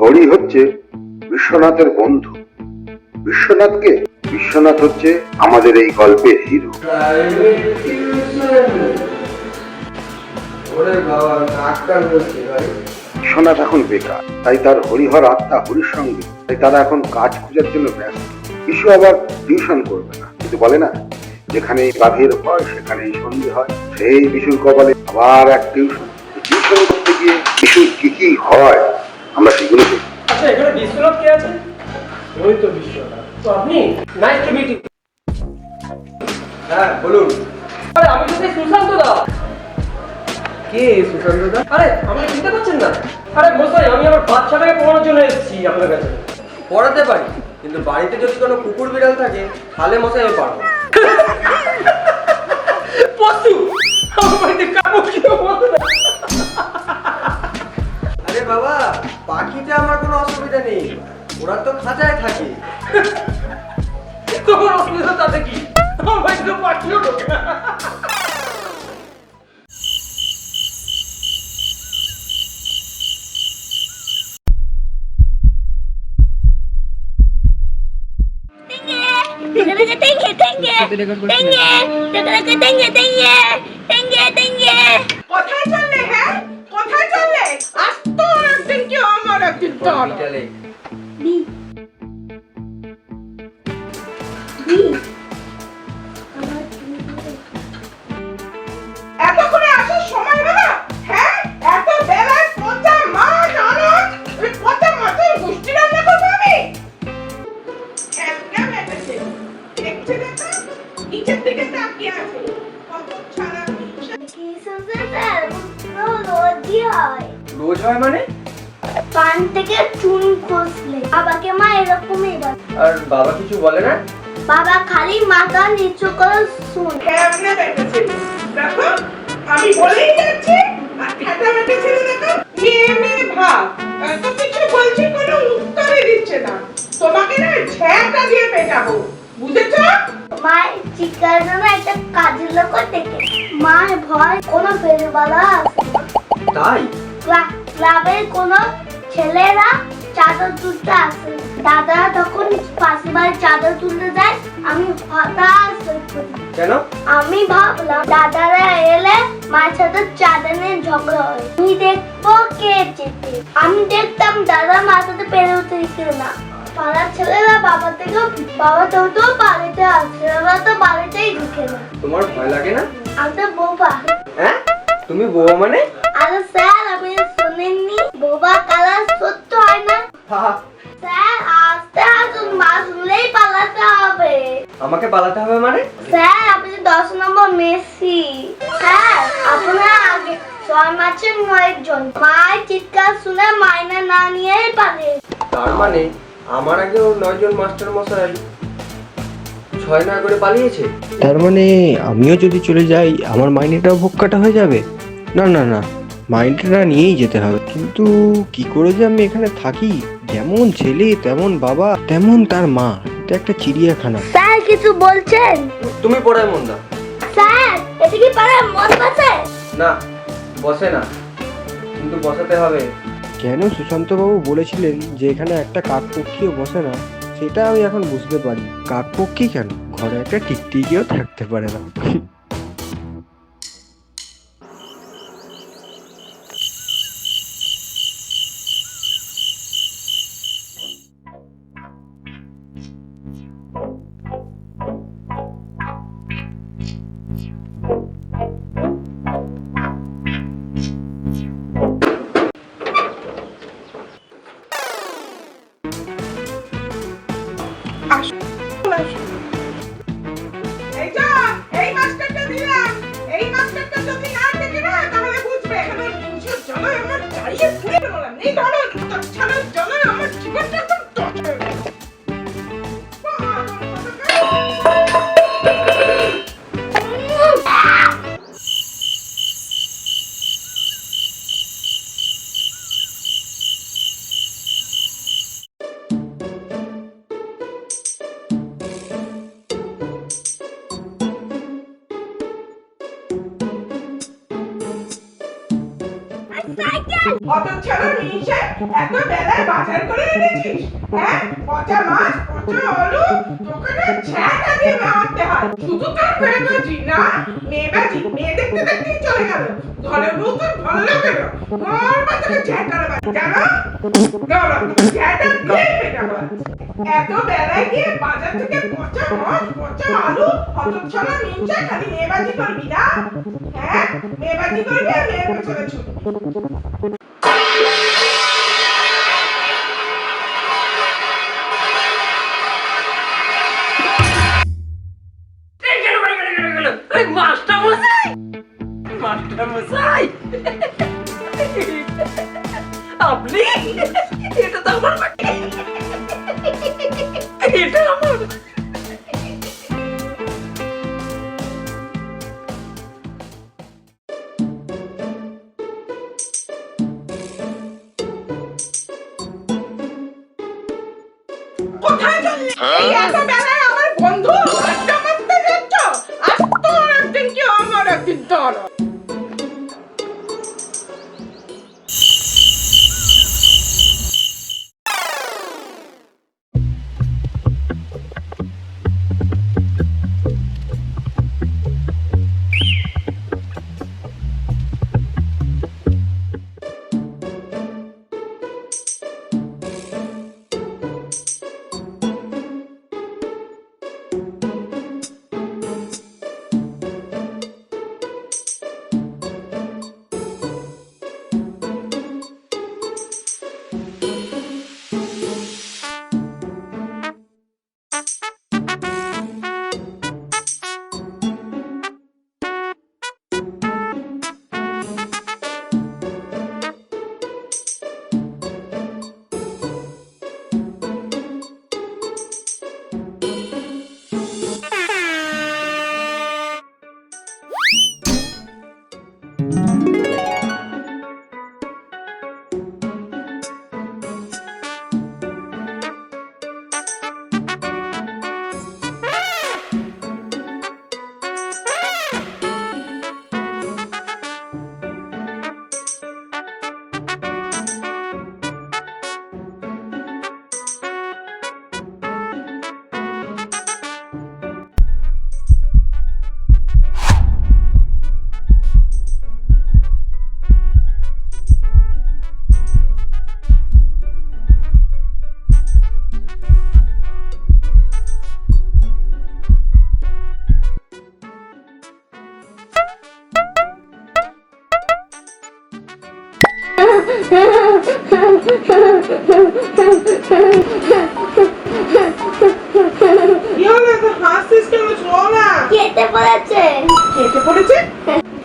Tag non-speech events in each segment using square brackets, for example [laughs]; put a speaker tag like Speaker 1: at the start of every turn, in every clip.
Speaker 1: হরি হচ্ছে বিশ্বনাথের বন্ধু। বিশ্বনাথকে, বিশ্বনাথ হচ্ছে আমাদের এই গল্পের হিরো। বিশ্বনাথ এখন বেকার, তাই তার হরিহর আত্মা হরির সঙ্গে, তাই তারা এখন কাজ খোঁজার জন্য ব্যস্ত। বিশু আবার টিউশন করবে না, কিন্তু বলে না, যেখানে বাঘের ভয়, সেখানেই সন্ধে হয়। সেই বিশুর কপালে আবার এক টিউশন। টিউশন করতে গিয়ে বিশুর কি কি হয় আমরা সেগুলো দেখি
Speaker 2: আচ্ছা এখানে বিশ্বনাথ কে আছে? ওই তো বিশ্বনাথ। তো আপনি নাইস টু মিট ইউ
Speaker 3: হ্যাঁ বলুন।
Speaker 2: আরে আমি তো সুশান্ত দা।
Speaker 3: কে সুশান্ত দা?
Speaker 2: আরে আমাকে চিনতে পারছেন না? আরে মশাই আমি আমার বাচ্চাটাকে পড়ানোর জন্য এসেছি আপনার কাছে।
Speaker 3: পড়াতে পারি কিন্তু বাড়িতে যদি কোনো কুকুর বিড়াল থাকে তাহলে মশাই আমি পারব [laughs] ওরা তো খাঁচায় থাকে
Speaker 4: বলে
Speaker 3: না?
Speaker 4: বাবা খালি মাথা নিচু করে শুন।
Speaker 5: কেমনে বেঁচেছে দেখো আমি বলেই যাচ্ছি আর খেতে বেঁচেছিল দেখো মেয়ে মেয়ে ভাব। এত কিছু বলছি কোনো উত্তরই দিচ্ছে না। তোমাকে না ঝ্যাঁটা দিয়ে পেটাবো। বুঝেছ?
Speaker 4: মায়ের চিকার জন্য একটা কাজের লোক মায়ের ভয় কোনো ফেরিওয়ালা।
Speaker 3: তাই?
Speaker 4: ক্লাবের কোনো ছেলেরা চাদর তুলতে আসে। দাদা তখন চাদর তুলতে যায় আমি হতাশ
Speaker 3: কেন?
Speaker 4: আমি ভাবলাম দাদারা এলে মায়ের সাথে চাঁদা নিয়ে ঝগড়া হয় আমি দেখব কে চেপে। আমি দেখতাম দাদা মার সাথে পেরে উঠতে না। পাড়ার ছেলেরা বাবা থেকে বাবা তো তো বাড়িতে আসছে ওরা তো বাড়িতেই ঢুকে না।
Speaker 3: তোমার ভয় লাগে না?
Speaker 4: আমি তো বোবা।
Speaker 3: হ্যাঁ? তুমি বউ মানে?
Speaker 4: আরে স্যার আপনি শোনেননি বোবা কালা সত্য হয় না।
Speaker 3: হা,
Speaker 4: স্যার আস্তে আসুন মা শুনলেই পালাতে হবে।
Speaker 3: আমাকে পালাতে হবে মানে?
Speaker 4: স্যার আপনি দশ নম্বর মেসি। স্যার আপনার আগে ছয় মাসের নয় জন। মায়ের চিৎকার শুনে মাইনা না নিয়েই পারে
Speaker 3: তার মানে আমার আগেও নয়জন মাস্টার মশাই ছয় নয় করে পালিয়েছে?
Speaker 6: তার মানে আমিও যদি চলে যাই আমার মাইনেটাও ভোগ কাটা হয়ে যাবে? না না না মাইনেটা নিয়েই যেতে হবে। কিন্তু কি করে যে আমি এখানে থাকি? যেমন ছেলে তেমন বাবা তেমন তার মা। এটা একটা চিড়িয়াখানা।
Speaker 4: স্যার কিছু বলছেন?
Speaker 3: তুমি পড়ায় মন দাও।
Speaker 4: স্যার এটা কি পারে মন পাচ্ছে
Speaker 3: না বসে না। কিন্তু বসাতে হবে।
Speaker 6: কেন সুশান্তবাবু বলেছিলেন যে এখানে একটা কাকপক্ষীও বসে না? সেটা আমি এখন বুঝতে পারি। কাকপক্ষী কেন? ঘরে একটা টিকটিকিও থাকতে পারে না।
Speaker 5: অত ছাড়া মিশে এত বেলায় বাজার করে এনেছিস? হ্যাঁ? পচা মাছ, পচা আলু, তোকে না ছ্যাঁকা দিয়ে মারতে হয়। শুধু তোর মেয়েবাজি না? মেয়েবাজি মেয়ে দেখতে দেখতেই চলে গেল। ঘরের বউ তোর ভালো লাগে না মার বাচ্চাকে ছ্যাঁকার বাচ্চা জানো গৌরব ছ্যাঁকা দিয়ে এত বেলায় গিয়ে বাজার থেকে পচা মাছ, পচা আলু অত ছাড়া মিশে খালি মেয়েবাজি করবি না? হ্যাঁ? মেয়েবাজি করবি আর মেয়ের পেছনে ছুটবি। কেন? না।
Speaker 4: কেটে পড়েছে।
Speaker 5: কেটে পড়েছে?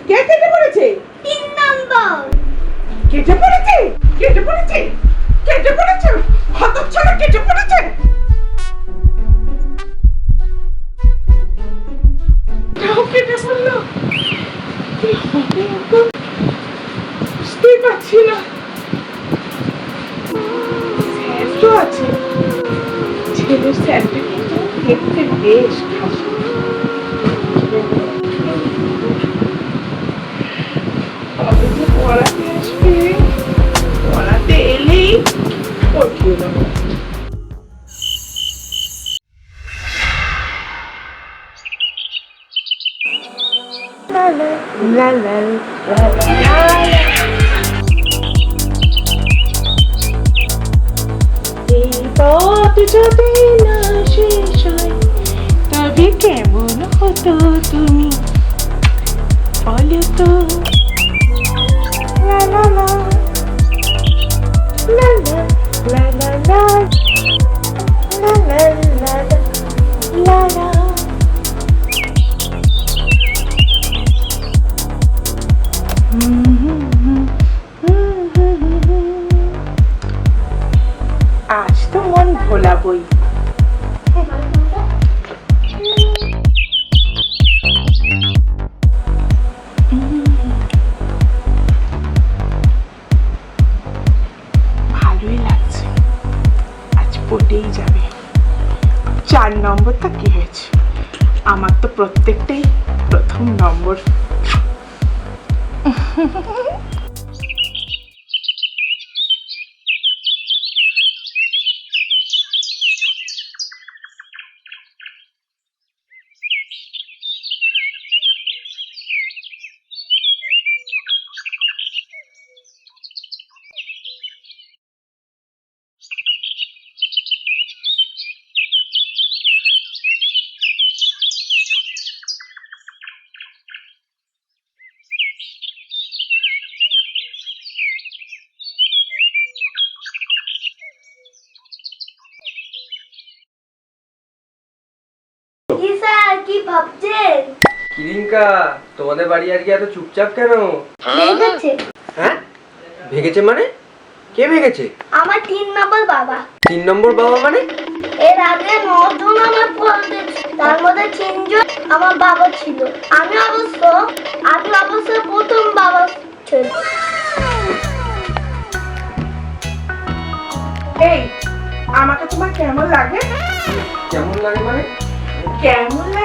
Speaker 5: কে কেটে পড়েছে?
Speaker 4: তিন নম্বর।
Speaker 5: কেটে পড়েছে? কেটে পড়েছে? কেটে পড়েছে? হত ছাড়া কেটে পড়েছে? ছেলের কিন্তু দেখতে বেশ খাসি। যদি না শেষ হয় তবে কেমন হতো তুমি?
Speaker 3: কিরিঙ্কা তোমাদের বাড়ি আজকে এত চুপচাপ কেন?
Speaker 4: ঠিক
Speaker 3: হ্যাঁ? ভেগেছে মানে? কে ভেগেছে?
Speaker 4: আমার তিন নম্বর বাবা।
Speaker 3: তিন নম্বর বাবা মানে?
Speaker 4: এর আগে নজন আমার পড়তে তার মধ্যে তিনজন আমার বাবা ছিল। আমি অবশ্য আমি অবশ্য প্রথম বাবা ছিল
Speaker 5: এই আমাকে তোমার কেমন লাগে?
Speaker 3: কেমন লাগে মানে?
Speaker 5: কেমন লাগে?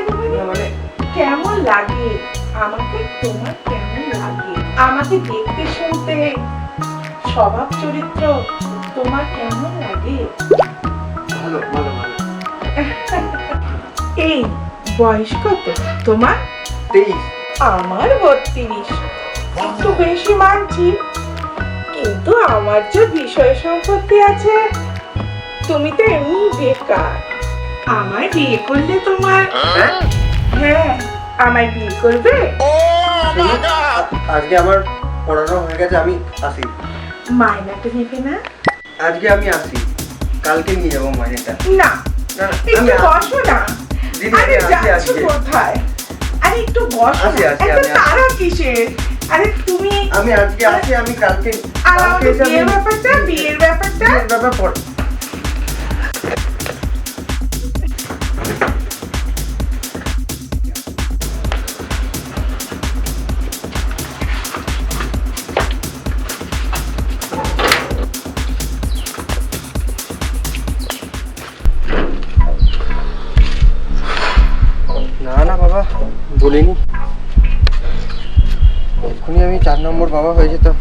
Speaker 5: কেমন লাগে? আমাকে তোমার কেমন লাগে? আমাকে দেখতে শুনতে স্বভাব চরিত্র তোমার কেমন লাগে?
Speaker 3: ভালো ভালো ভালো। [laughs]
Speaker 5: এই বয়স কত? তোমার?
Speaker 3: তেইশ।
Speaker 5: আমার বত্রিশ। একটু বেশি মানছি। কিন্তু আমার যে বিষয় সম্পত্তি আছে তুমি তো এমনি বেকার। আমায় বিয়ে করলে তোমার?
Speaker 3: হ্যাঁ?
Speaker 5: হ্যাঁ। আমায় বিয়ে করবে?
Speaker 3: আজকে আমার পড়ানো হয়ে গেছে আমি আসি।
Speaker 5: মায়নাটা নেবে না?
Speaker 3: আজকে আমি আসি। কালকে নিয়ে যাব মাইনেটা
Speaker 5: না একটু বসো না।
Speaker 3: দিদি,
Speaker 5: আরে যাচ্ছ। কোথায়? আরে একটু বসো এত তারা কিসের? আরে তুমি
Speaker 3: আমি আজকে আসি আমি কালকে
Speaker 5: আর আমাদের বিয়ের ব্যাপারটা বিয়ের ব্যাপারটা?
Speaker 3: ব্যাপার বলিনি। এক্ষুনি আমি চার নম্বর বাবা হয়ে যেতাম।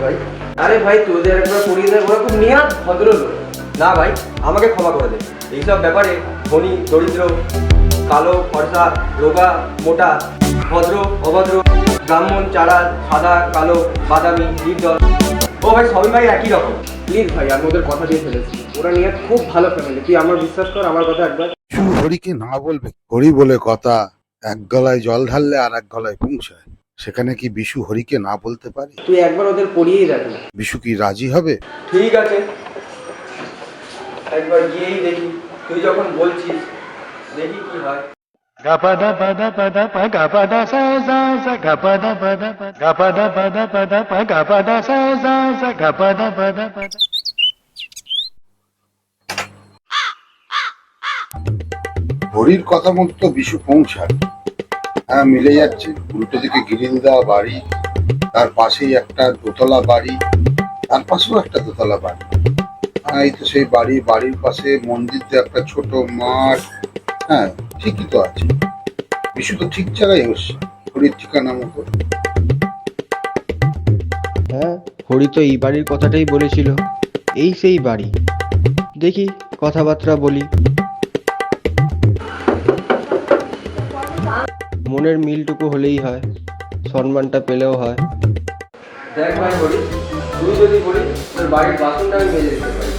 Speaker 3: ভাই। আরে ভাই না ভাই, আমাকে ক্ষমা করে দে। এইসব ব্যাপারে ধনী, দরিদ্র, কালো, ফর্সা, রোগা, মোটা ভদ্র অভদ্র ব্রাহ্মণ চারা সাদা কালো বাদামি নির্দল। ও ভাই সবই ভাই একই রকম। প্লিজ ভাই আমি ওদের কথা দিয়ে ফেলেছি। ওরা নিয়ে খুব ভালো ফ্যামিলি তুই আমার বিশ্বাস কর আমার কথা একবার
Speaker 1: হরিকে না বলবে হরি বলে কথা এক গলায় জল ঢাললে আর এক গলায় পৌঁছায়। সেখানে কি বিশু হরিকে না বলতে পারে?
Speaker 3: তুই একবার ওদের পড়িয়েই না।
Speaker 1: বিশু কি রাজি হবে?
Speaker 3: ঠিক আছে। একবার গিয়েই দেখি। তুই যখন বলছিস দেখি কি হয়।
Speaker 1: হরির কথা মতো বিশু পৌঁছায়। হ্যাঁ মিলে যাচ্ছে। উল্টো দিকে গ্রিল দেওয়া বাড়ি, তার পাশেই একটা দোতলা বাড়ি, তার পাশেও একটা দোতলা বাড়ি। হ্যাঁ এই তো সেই বাড়ি, বাড়ির পাশে মন্দির একটা ছোট মাঠ হ্যাঁ ঠিকই তো আছে। বিশু তো ঠিক জায়গায় বসছে হরির ঠিকানা মতো।
Speaker 6: হ্যাঁ হরি তো এই বাড়ির কথাটাই বলেছিল। এই সেই বাড়ি। দেখি কথাবার্তা বলি। মনের মিলটুকু হলেই হয় সম্মানটা পেলেও হয়।
Speaker 3: দেখ ভাই বলি তুই যদি বলিস তোর বাড়ির বাসনটা আমি মেজে দিতে পারি।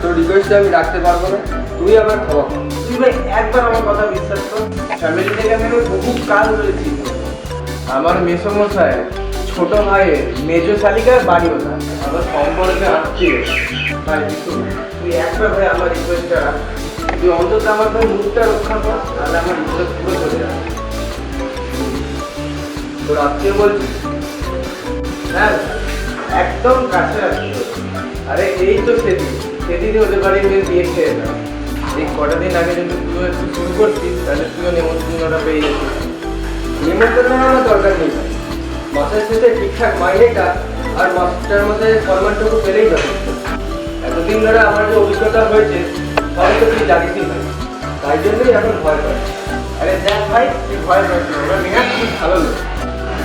Speaker 3: তোর রিকোয়েস্টটা আমি রাখতে পারব না তুই আমার কর
Speaker 2: তুই ভাই একবার আমার কথা বিশ্বাস কর। ফ্যামিলি থেকে আমি বহু কাল ধরে আমার মেসমশাই ছোট ভাইয়ের মেজ শালিকার বাড়ি ওঠা। আমার সম্পর্কে আত্মীয়। কিন্তু তুই একবার ভাই আমার রিকোয়েস্টটা তুই অন্তত আমার ভাই মুখটা রক্ষা কর, তাহলে আমার ইজ্জত পুরো চলে যাবে।
Speaker 3: তোর আত্মীয় বলছিস
Speaker 2: হ্যাঁ একদম কাছে আত্মীয়। আরে এই তো সেদিন। সেদিনই ওদের বাড়ি মেয়ে বিয়ে খেয়ে না এই কটা দিন আগে যদি তুই একটু শুরু করতিস, তাহলে তুইও নেমন্তন্নটা পেয়ে যেতিস।
Speaker 3: নিমন্ত্রণ আমার দরকার নেই। মাসের শেষে ঠিকঠাক মাইনেটা আর মাস্টার মধ্যে সম্মানটুকু পেলেই যথেষ্ট এতদিন ধরে আমার যে অভিজ্ঞতা হয়েছে, সবই তো তুই জানিসই ভাই। তাই জন্যই এখন ভয় করে
Speaker 2: আরে দেখ ভাই, তুই ভয় পাচ্ছিস ওরা মেয়ে খুব ভালো লোক।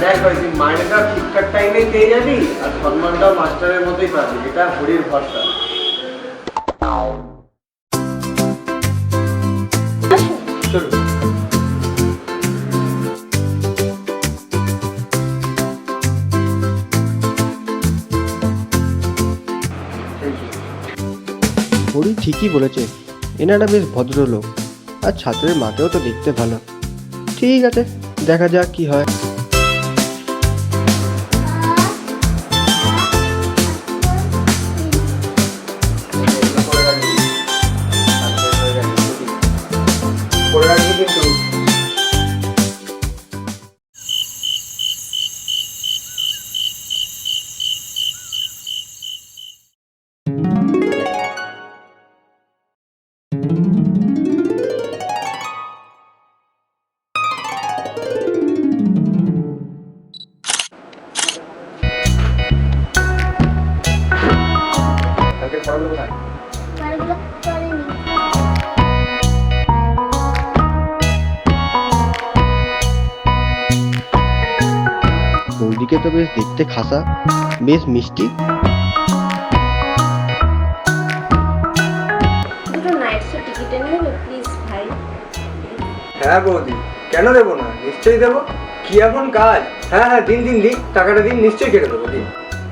Speaker 2: দেখ ভাই, তুই মাইনেটা ঠিকঠাক টাইমে পেয়ে যাবি, আর সম্মানটাও মাস্টারের মতোই পাবি। এটা হরির ভরসা।
Speaker 6: হরি ঠিকই বলেছে, এনারা বেশ ভদ্রলোক, আর ছাত্রের মাকেও তো দেখতে ভালো। ঠিক আছে, দেখা যাক কি হয়। বৌদিকে তো বেশ দেখতে খাসা বেশ মিষ্টি।
Speaker 3: হ্যাঁ বৌদি কেন দেবো না? নিশ্চয়ই দেবো। কি এখন কাজ? হ্যাঁ হ্যাঁ দিন দিন দিন টাকাটা দিন নিশ্চয়ই কেটে দেবো দিন।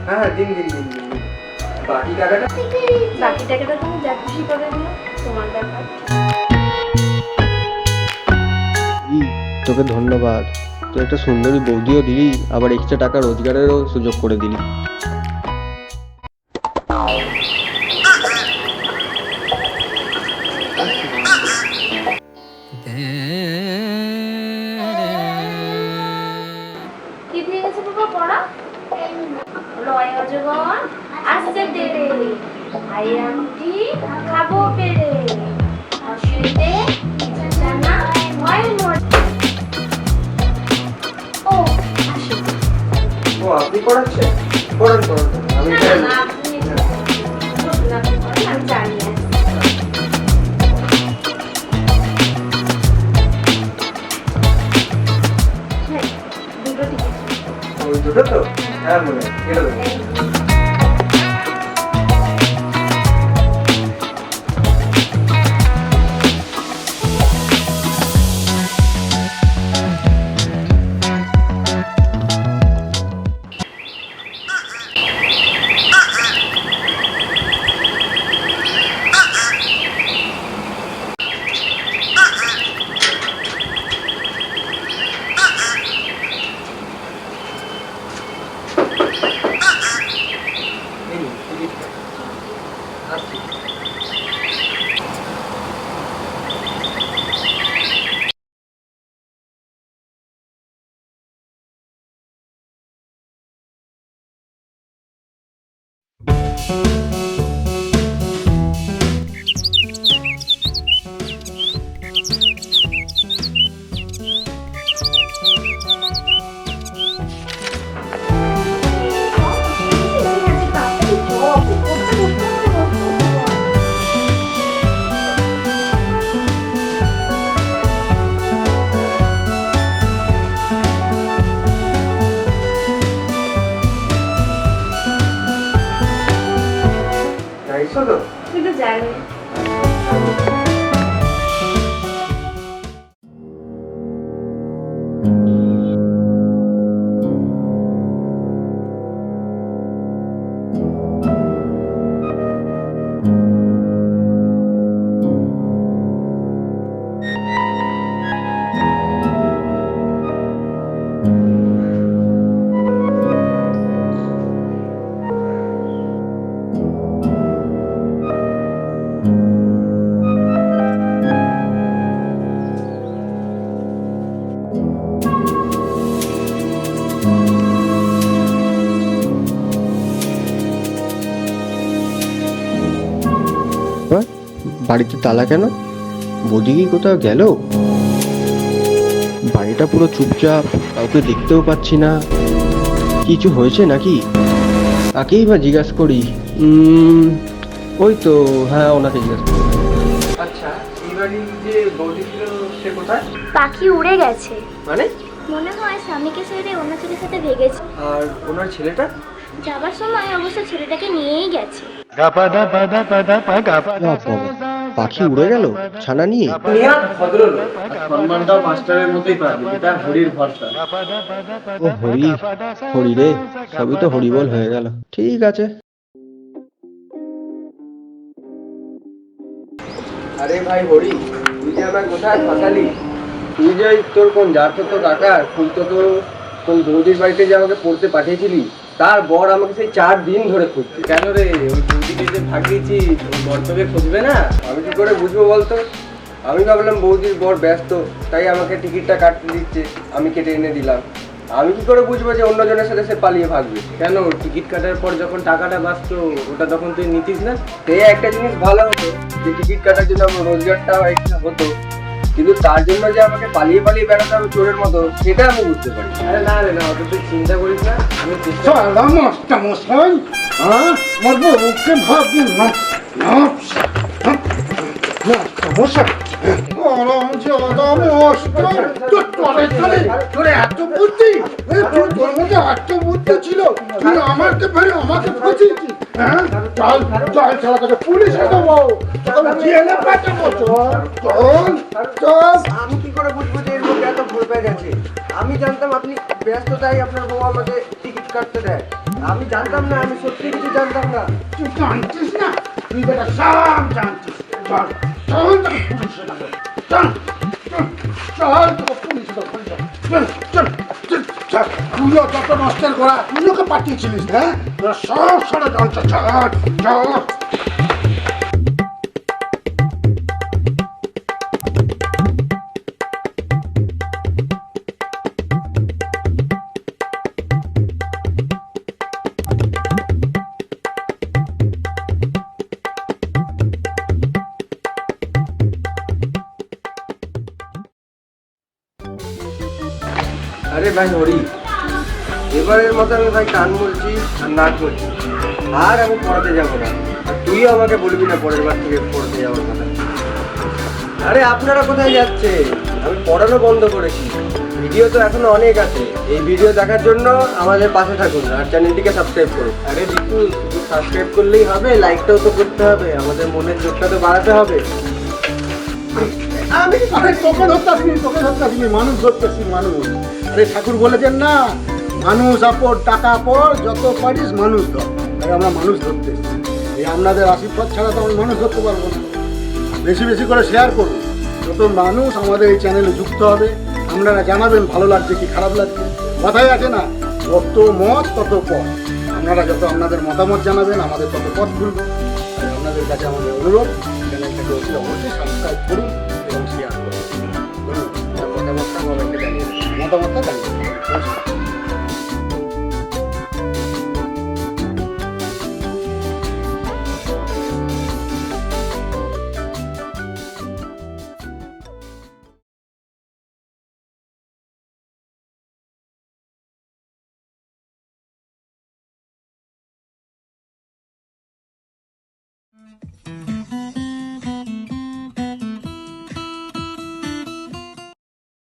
Speaker 3: হ্যাঁ হ্যাঁ দিন দিন দিন দিন। বাকি টাকাটা
Speaker 7: বাকি টাকাটা তুমি যা খুশি করে দিও তোমার ব্যাপার।
Speaker 6: তোকে ধন্যবাদ। তুই একটা সুন্দরী বৌদিও দিলি আবার এক্সট্রা টাকা রোজগারেরও সুযোগ করে দিলি।
Speaker 3: আমি পড়ান পড়ান আমি
Speaker 7: দুটো
Speaker 3: তো? হ্যাঁ মনে হয়।
Speaker 6: বাড়িতে তালা কেন? বৌদি কি কোথাও গেল? বাড়িটা পুরো চুপচাপ কাউকে দেখতেও পাচ্ছি না। কিছু হয়েছে নাকি? কাকেই বা জিজ্ঞাসা করি। ওই তো হ্যাঁ ওনাকে জিজ্ঞাসা করি।
Speaker 3: আচ্ছা এই বাড়ির যে বৌদি ছিল সে কোথায়?
Speaker 7: পাখি উড়ে গেছে।
Speaker 3: মানে?
Speaker 7: মনে হয় স্বামীকে ছেড়ে অন্য ছেলের সাথে ভেগেছে।
Speaker 3: আর ওনার ছেলেটা?
Speaker 7: যাবার সময় অবশ্য ছেলেটাকে নিয়েই গেছে।
Speaker 6: পাখি উড়ে গেল ছানা নিয়ে। ও হরি হরি রে সবই তো হরিবল হয়ে গেল। ঠিক আছে।
Speaker 3: আরে ভাই হরি তুই যে আমার কোথায় ফাঁসালি? তুই যে তোর কোন যার তো তো টাকা তুই তো তোর কোন বৌদির বাড়িতে যে আমাকে পড়তে পাঠিয়েছিলি? তার বর আমাকে সেই চার দিন ধরে খুঁজছে।
Speaker 2: কেন রে? ওই বৌদিকে যে ভাগিয়েছি ওই বর্তকে খুঁজবে না?
Speaker 3: আমি কি করে বুঝব বলতো? আমি ভাবলাম বৌদির বর ব্যস্ত তাই আমাকে টিকিটটা কাটতে দিচ্ছে আমি কেটে এনে দিলাম। আমি কি করে বুঝব যে অন্যজনের সাথে সে পালিয়ে ভাগবে?
Speaker 2: কেন? টিকিট কাটার পর যখন টাকাটা বাঁচতো ওটা তখন তুই নিতিস না?
Speaker 3: সে একটা জিনিস ভালো হতো যে টিকিট কাটার জন্য আমার রোজগারটাও একটা হতো। কিন্তু তার জন্য যে আমাকে পালিয়ে পালিয়ে বেড়াতে হবে চোরের মতো সেটা আমি বুঝতে পারি। না।
Speaker 2: আরে না রে না অত তুই চিন্তা করিস না আমি
Speaker 8: সালা মশাই হ্যাঁ? আমার বউকে ভাবি না। ছিল
Speaker 3: আমি কি করে যে গেছে? আমি জানতাম আপনি ব্যস্ত, তাই আপনার বউ আমাকে টিকিট কাটতে দেয়। আমি জানতাম না, আমি সত্যি কিছু জানতাম না।
Speaker 8: তুই জানতিস না? তুই বেটা সব জানতিস। তুইও যত নষ্টের করা তুই পাঠিয়েছিলিস হ্যাঁ সব ষড়যন্ত্র চল চল
Speaker 3: আরে ভাই হরি এবারের মতো আমি ভাই কান বলছি আর নাক বলছি আর আমি পড়াতে যাব না। আর তুইও আমাকে বলবি না পরের বার থেকে পড়াতে যাওয়ার কথা। আরে আপনারা কোথায় যাচ্ছে আমি পড়ানো বন্ধ করেছি। ভিডিও তো এখনও অনেক আছে। এই ভিডিও দেখার জন্য আমাদের পাশে থাকুন আর চ্যানেলটিকে সাবস্ক্রাইব করুন।
Speaker 2: আরে বিকু শুধু সাবস্ক্রাইব করলেই হবে লাইকটাও তো করতে হবে। আমাদের মনের জোরটা তো বাড়াতে হবে।
Speaker 8: আমি আরে তোকে ধরতেছি তোকে ধরতেছি মানুষ ধরতেছি, মানুষ। আরে ঠাকুর বলেছেন না, মানুষ আপর টাকা পর যত পারিস মানুষ ধর। আমরা মানুষ ধরতেছি। এই আপনাদের আশীর্বাদ ছাড়া তো আমি মানুষ ধরতে পারব না। বেশি বেশি করে শেয়ার করুন। যত মানুষ আমাদের এই চ্যানেলে যুক্ত হবে, আপনারা জানাবেন ভালো লাগছে কি, খারাপ লাগছে। কথাই আছে না, যত মত, তত পথ আপনারা যত আপনাদের মতামত জানাবেন, আমাদের তত পথ খুলবে আপনাদের কাছে আমাদের অনুরোধ চ্যানেলটাকে অতি অবশ্যই সাবস্ক্রাইব করুন।
Speaker 3: জানিয়ে দিন।
Speaker 8: মতামতটা জানিয়ে দিন।